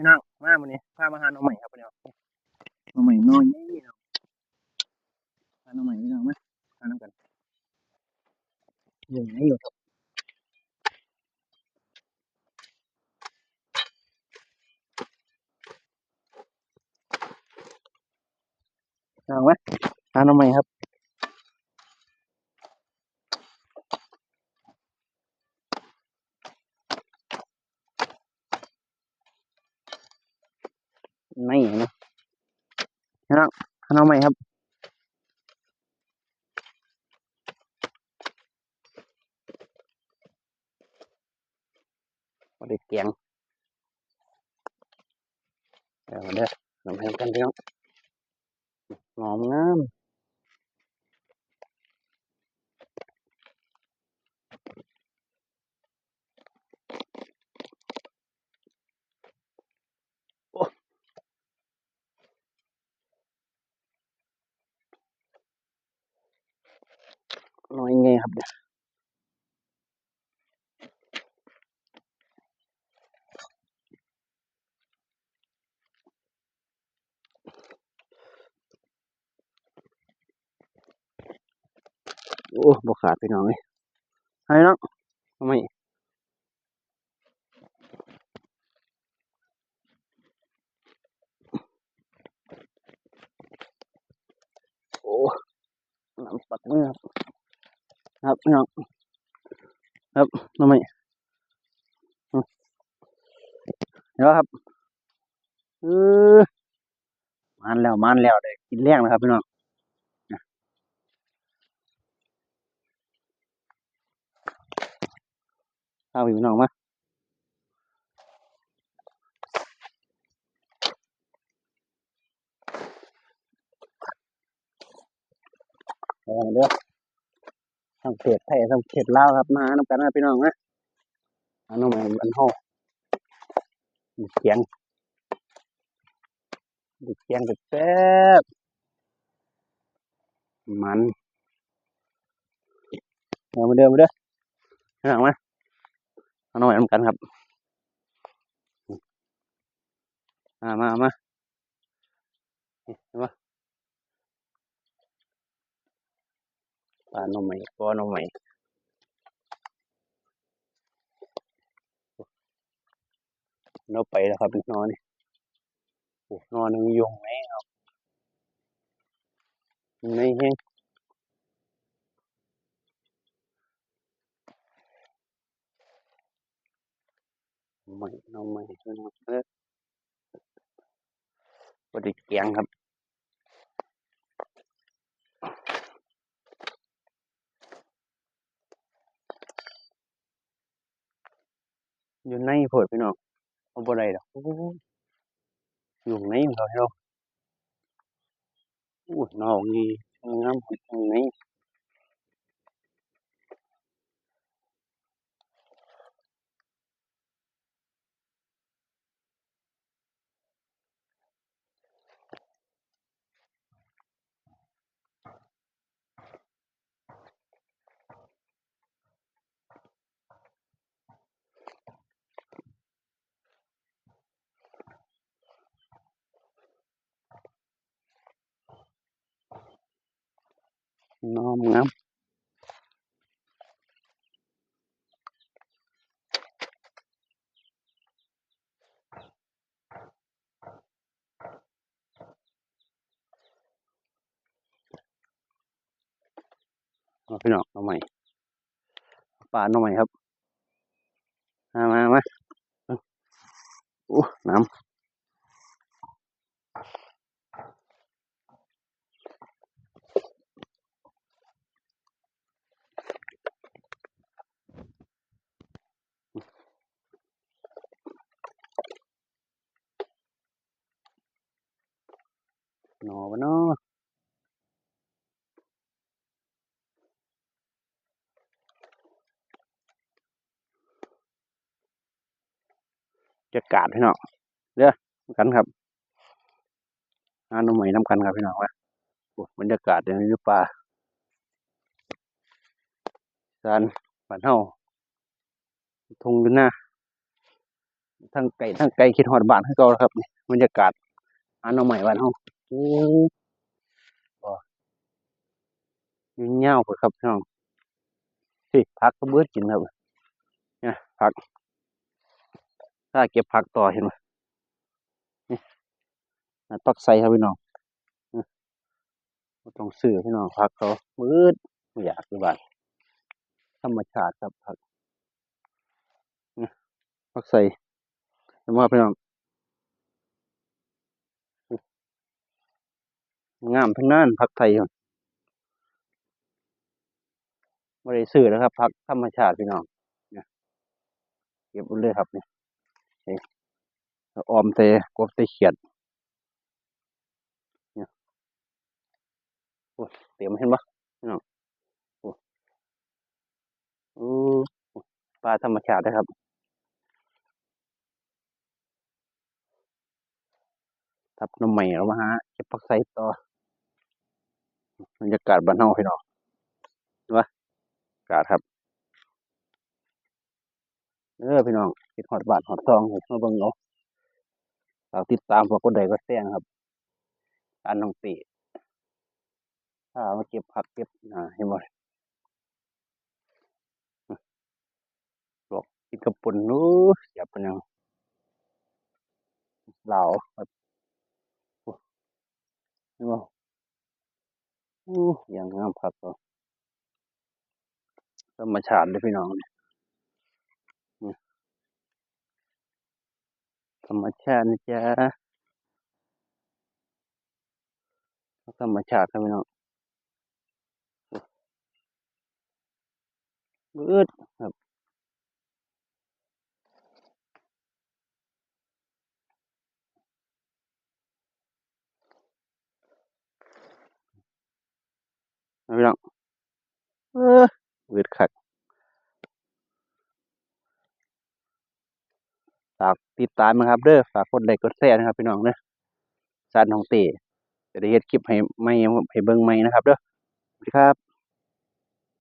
พี่น้องมาวันนี้พามาหาหน้องใหม่ครับพี่น้องหน้องใหม่น้อยนี่เนาะหาหน้องใหม่พี่น้องมาหาน้ำกันอยู่ไหนอยู่ครับน้องไหมหาหน้องใหม่ครับ ไม่นะพี่น้องฮะน้องใหม่ครับมาด้เกียงเดี๋ยวมาเด้อน้ำแข็งกันพี่น้องหอมงามโอ้น้อยไงครับเนี่ย โอ้บกขาดพี่น้องเลยให้น้องทำไมโอ้น้ำปัดมือครับครับพี่น้องครับทำไมอืมเดี๋ยวครับเออมันแล้วมันแล้วได้กินแรงนะครับพี่น้องนะข้าวพี่น้องมาเอาเด้อสังเกตไทยสังเกตลาวครับ มาน้ำกันนะพี่น้องนะอันน้องใหม่อันห้อเสียงเสียงแซ่บมันเอามาเดินมาเด้อพี่น้องมา น้องใหม่น้ำกันครับ มามามานี่เห็นปะปลาหน่อใหม่ปลาหน่อใหม่เราไปแล้วครับนอนนี่นอนนึงยงไหมครับไม่แห้ง ใหม่น้องใหม่พี่น้องเออบไดิเกียงครับอยู่ในโพดพี่น้องเอาบ่ได้ดอกอยู่ในของเขาให้เราอู้น้องนี่งามข้างใน น้องงามาพี่น้องเอาใหม่ปลาหน่อใหม่ครับ มามามาเอาอู้น้ำ หน่อวะเนาะจะกาดพี่น้องเด้อกันครับหาหน่อใหม่น้ำกันครับพี่น้องว่าบรรยากาศอย่างนี้หรือป่าการบ้านเฮาทงอยู่หน้าทั้งไก่ทั้งไก่คิดฮอดบานคือเก่าแล้วครับบรรยากาศหาน่อใหม่บ้านเฮา โอ้บ่ยืนยาวพุ่นครับพี่น้องสิผักก็เบิดกินครับเนี่ยผัก ถ้าเก็บผักต่อเห็นไหมนี่ปักใส่ครับพี่น้องต้องซื้อพี่น้องผักเขามืดไม่อยากอยู่บ้านธรรมชาติครับผักนี่ปักใส่เห็นไหมพี่น้อง งามทั้งนั้นผักไทยครับไม่ได้ซื้อแล้วครับผักธรรมชาติพี่น้องเก็บไว้เลยครับนี่ออมใส่กบใส่เขียดเนี่ยโอ้ยเต็มเห็นปะพี่น้องโอ้ปลาธรรมชาตินะครับทับน้ำใหม่เรามาหาเก็บผักใส่ต่อ บรรยากาศบ้านเฮาพี่น้องเห็นปะอากาศครับ เออพี่น้องคิดฮอดบานฮอดซองให้มาเบิ่งเอาะฝากติดตามพวกคนใดก็แซงครับการน้องตีถ้ามาเก็บผักเก็บอ่าเห็นบ่ลวกกินกับปุ่นนู้เสียบเป็นยังลาวครับเห็นบ่อู้ อย่างงามผักเขาธรรมชาติเลยพี่น้องเนี่ยธรรมชาตินะจ๊ะธรรมชาติครับพี่น้องเบิดครับเอาพี่น้องเออ เบิดคักฝากติดตามนะครับเด้อฝากกดไลค์กดแชร์นะครับพี่น้องเด้อซานน้องเต๋จะได้เฮ็ดคลิปให้ไม่ให้เบิ่งใหม่นะครับเด้อสวัสดีครับ